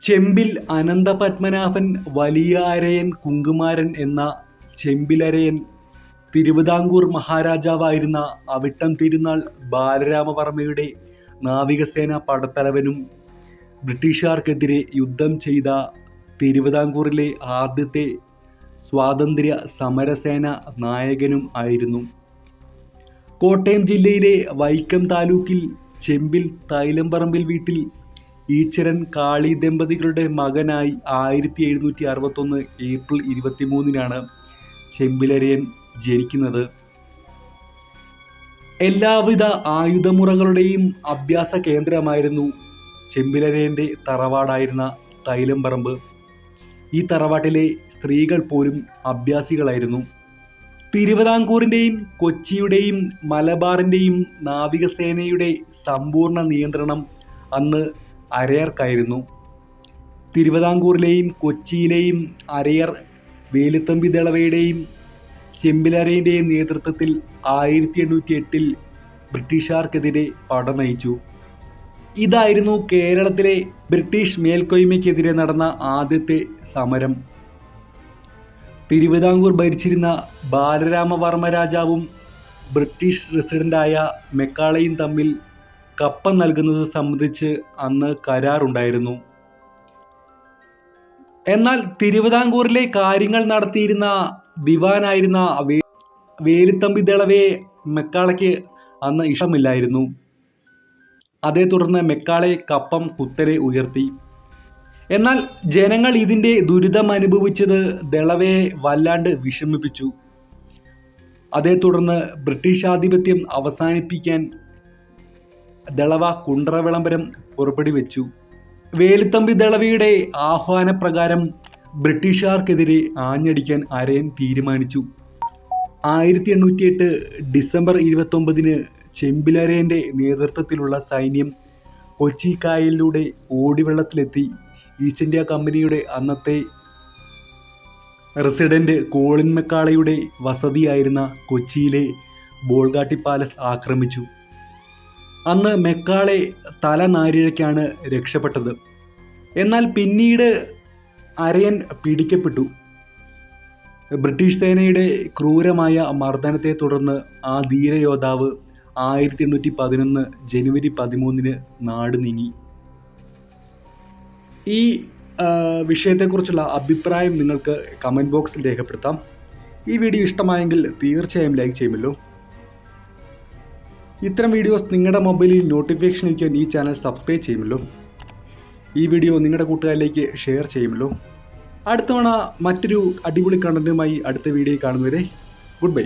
ചെമ്പിൽ അനന്തപത്മനാഭൻ വലിയാരയൻ കുങ്കുമാരൻ എന്ന ചെമ്പിലരയൻ തിരുവിതാംകൂർ മഹാരാജാവായിരുന്ന അവിട്ടം തിരുനാൾ ബാലരാമവർമ്മയുടെ നാവികസേന പടത്തലവനും ബ്രിട്ടീഷുകാർക്കെതിരെ യുദ്ധം ചെയ്ത തിരുവിതാംകൂറിലെ ആദ്യത്തെ സ്വാതന്ത്ര്യ സമരസേന നായകനും ആയിരുന്നു. കോട്ടയം ജില്ലയിലെ വൈക്കം താലൂക്കിൽ ചെമ്പിൽ തൈലംപറമ്പിൽ വീട്ടിൽ ഈച്ചരൻ കാളി ദമ്പതികളുടെ മകനായി ആയിരത്തി എഴുന്നൂറ്റി അറുപത്തൊന്ന് ഏപ്രിൽ ഇരുപത്തി മൂന്നിനാണ് ചെമ്പിലരയൻ ജനിക്കുന്നത്. എല്ലാവിധ ആയുധമുറകളുടെയും അഭ്യാസ കേന്ദ്രമായിരുന്നു ചെമ്പിലരയന്റെ തറവാടായിരുന്ന തൈലംപറമ്പ്. ഈ തറവാട്ടിലെ സ്ത്രീകൾ പോലും അഭ്യാസികളായിരുന്നു. തിരുവിതാംകൂറിന്റെയും കൊച്ചിയുടെയും മലബാറിന്റെയും നാവികസേനയുടെ സമ്പൂർണ നിയന്ത്രണം അന്ന് അരയർക്കായിരുന്നു. തിരുവിതാംകൂറിലെയും കൊച്ചിയിലെയും അരയർ വേലുത്തമ്പി ദളവയുടെയും ചെമ്പിലരയുടെയും നേതൃത്വത്തിൽ ആയിരത്തി എണ്ണൂറ്റി എട്ടിൽ ബ്രിട്ടീഷുകാർക്കെതിരെ പട നയിച്ചു. ഇതായിരുന്നു കേരളത്തിലെ ബ്രിട്ടീഷ് മേൽക്കോയ്മയ്ക്കെതിരെ നടന്ന ആദ്യത്തെ സമരം. തിരുവിതാംകൂർ ഭരിച്ചിരുന്ന ബാലരാമവർമ്മ രാജാവും ബ്രിട്ടീഷ് റെസിഡന്റായ മെക്കാളയും തമ്മിൽ കപ്പം നൽകുന്നത് സംബന്ധിച്ച് അന്ന് കരാറുണ്ടായിരുന്നു. എന്നാൽ തിരുവിതാംകൂറിലെ കാര്യങ്ങൾ നടത്തിയിരുന്ന ദിവാനായിരുന്ന വേലുത്തമ്പി ദളവയെ മെക്കാളയ്ക്ക് അന്ന് ഇഷ്ടമില്ലായിരുന്നു. അതേ തുടർന്ന് മെക്കാളെ കപ്പം കുത്തനെ ഉയർത്തി. എന്നാൽ ജനങ്ങൾ ഇതിന്റെ ദുരിതം അനുഭവിച്ചത് ദളവയെ വല്ലാണ്ട് വിഷമിപ്പിച്ചു. അതേ തുടർന്ന് ബ്രിട്ടീഷ് ആധിപത്യം അവസാനിപ്പിക്കാൻ ദളവ കുണ്ട്ര വിളംബരം പുറപ്പെടുവിച്ചു. വേലുത്തമ്പി ദളവയുടെ ആഹ്വാനപ്രകാരം ബ്രിട്ടീഷുകാർക്കെതിരെ ആഞ്ഞടിക്കാൻ അരയൻ തീരുമാനിച്ചു. ആയിരത്തി എണ്ണൂറ്റി എട്ട് ഡിസംബർ ഇരുപത്തൊമ്പതിന് ചെമ്പിലരയന്റെ നേതൃത്വത്തിലുള്ള സൈന്യം കൊച്ചി കായലിലൂടെ ഓടിവെള്ളത്തിലെത്തി. ഈസ്റ്റ് ഇന്ത്യ കമ്പനിയുടെ അന്നത്തെ റെസിഡന്റ് കോളിൻ മെക്കാളയുടെ വസതിയായിരുന്ന കൊച്ചിയിലെ ബോൾഗാട്ടി പാലസ് ആക്രമിച്ചു. അന്ന് മെക്കാളെ തലനാരിഴയ്ക്കാണ് രക്ഷപ്പെട്ടത്. എന്നാൽ പിന്നീട് അരയൻ പിടിക്കപ്പെട്ടു ബ്രിട്ടീഷ് സേനയുടെ ക്രൂരമായ മർദ്ദനത്തെ തുടർന്ന് ആ ധീരയോദ്ധാവ് ആയിരത്തി എണ്ണൂറ്റി പതിനൊന്ന് ജനുവരി പതിമൂന്നിന് നാട് നീങ്ങി. ഈ വിഷയത്തെക്കുറിച്ചുള്ള അഭിപ്രായം നിങ്ങൾക്ക് കമന്റ് ബോക്സിൽ രേഖപ്പെടുത്താം. ഈ വീഡിയോ ഇഷ്ടമായെങ്കിൽ തീർച്ചയായും ലൈക്ക് ചെയ്യുമല്ലോ. ഇത്തരം വീഡിയോസ് നിങ്ങളുടെ മൊബൈലിൽ നോട്ടിഫിക്കേഷൻ അയക്കാൻ ഈ ചാനൽ സബ്സ്ക്രൈബ് ചെയ്യുമല്ലോ. ഈ വീഡിയോ നിങ്ങളുടെ കൂട്ടുകാരിലേക്ക് ഷെയർ ചെയ്യുമല്ലോ. അടുത്തവണ മറ്റൊരു അടിപൊളി കണ്ടന്റുമായി അടുത്ത വീഡിയോ കാണുന്നവരെ ഗുഡ് ബൈ